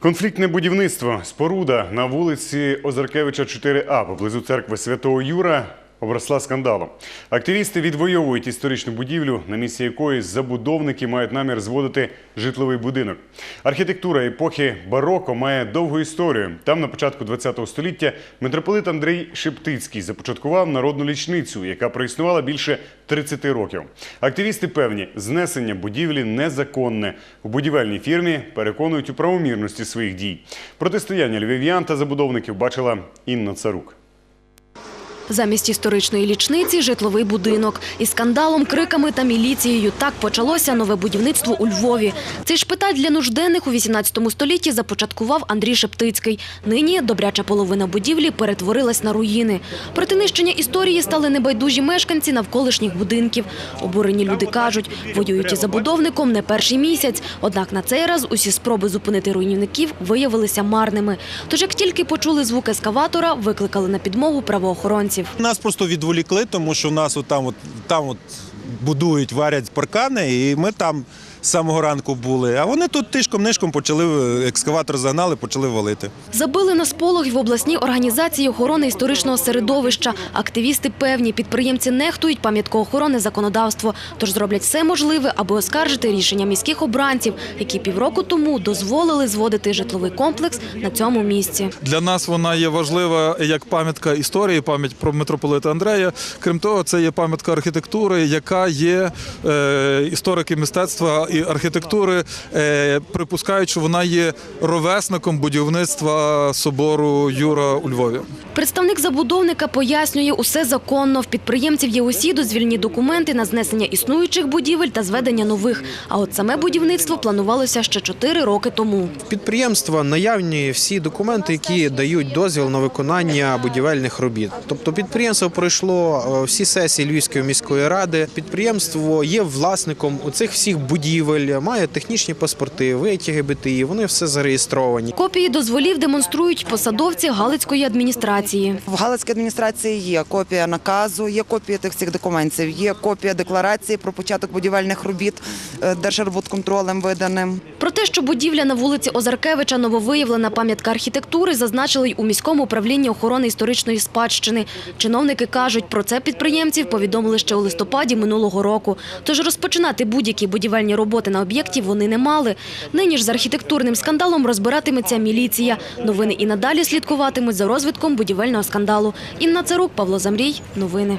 Конфліктне будівництво. Споруда на вулиці Озаркевича 4А поблизу церкви Святого Юра обросла скандалом. Активісти відвоюють історичну будівлю, на місці якої забудовники мають намір зводити житловий будинок. Архітектура епохи бароко має довгу історію. Там на початку ХХ століття митрополит Андрій Шептицький започаткував народну лічницю, яка проіснувала більше 30 років. Активісти певні, знесення будівлі незаконне. У будівельній фірмі переконують у правомірності своїх дій. Протистояння львів'ян та забудовників бачила Інна Царук. Замість історичної лічниці – житловий будинок. Із скандалом, криками та міліцією так почалося нове будівництво у Львові. Цей шпиталь для нужденних у 18 столітті започаткував Андрій Шептицький. Нині добряча половина будівлі перетворилась на руїни. Проти нищення історії стали небайдужі мешканці навколишніх будинків. Обурені люди кажуть, воюють із забудовником не перший місяць. Однак на цей раз усі спроби зупинити руйнівників виявилися марними. Тож як тільки почули звук ескаватора, викликали на підмогу правоохоронців. Нас просто відволікли, тому що у нас от там, от, там от будують, варять паркани, і ми там з самого ранку були. А вони тут тишком-нишком почали, екскаватор загнали, почали валити. Забили на сполох в обласній організації охорони історичного середовища. Активісти певні, підприємці нехтують пам'яткоохоронне законодавство, тож зроблять все можливе, аби оскаржити рішення міських обранців, які півроку тому дозволили зводити житловий комплекс на цьому місці. Для нас вона є важлива як пам'ятка історії, пам'ять про митрополита Андрея. Крім того, це є пам'ятка архітектури, яка є е, історики мистецтва і архітектури, е, припускають, що вона є ровесником будівництва собору Юра у Львові. Представник забудовника пояснює, усе законно. В підприємців є усі дозвільні документи на знесення існуючих будівель та зведення нових. А от саме будівництво планувалося ще чотири роки тому. Підприємства наявні всі документи, які дають дозвіл на виконання будівельних робіт. Тобто підприємство пройшло е, всі сесії Львівської міської ради. Підприємство є власником цих всіх будівель, має технічні паспорти, витяги БТІ, вони все зареєстровані. Копії дозволів демонструють посадовці Галицької адміністрації. В Галицькій адміністрації є копія наказу, є копія тих всіх документів, є копія декларації про початок будівельних робіт е, Держарбудконтролем виданим. Про те, що будівля на вулиці Озаркевича нововиявлена пам'ятка архітектури, зазначили й у міському управлінні охорони історичної спадщини. Чиновники кажуть, про це підприємців повідомили ще у листопаді минулого року. Тож розпочинати будь-які будівельні роботи на об'єкті вони не мали. Нині ж з архітектурним скандалом розбиратиметься міліція. Новини і надалі слідкуватимуть за розвитком будівельного скандалу. Інна Царук, Павло Замрій. Новини.